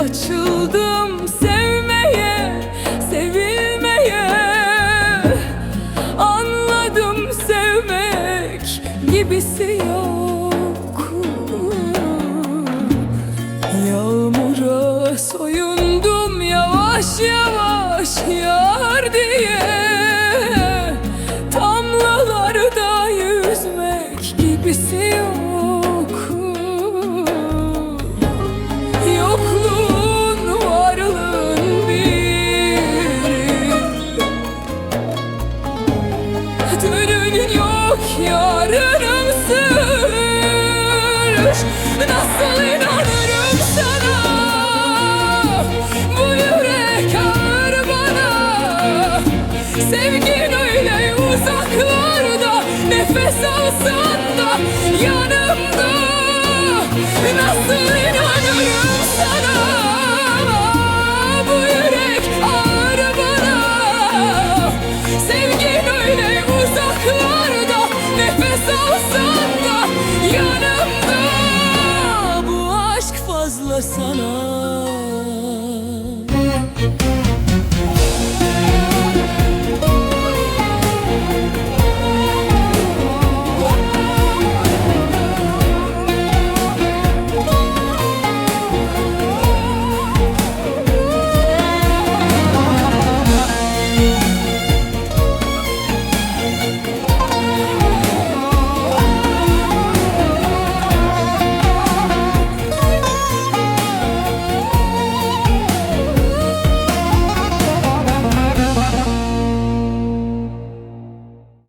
açıldım sevmeye, sevilmeye. Anladım sevmek gibisi yok. Yağmura soyundum yavaş yavaş yar diye yok yarınımsın Nasıl inanırım sana? Bu yürek ağır bana. Sevgin öyle uzaklarda Nefes alsan da yanımda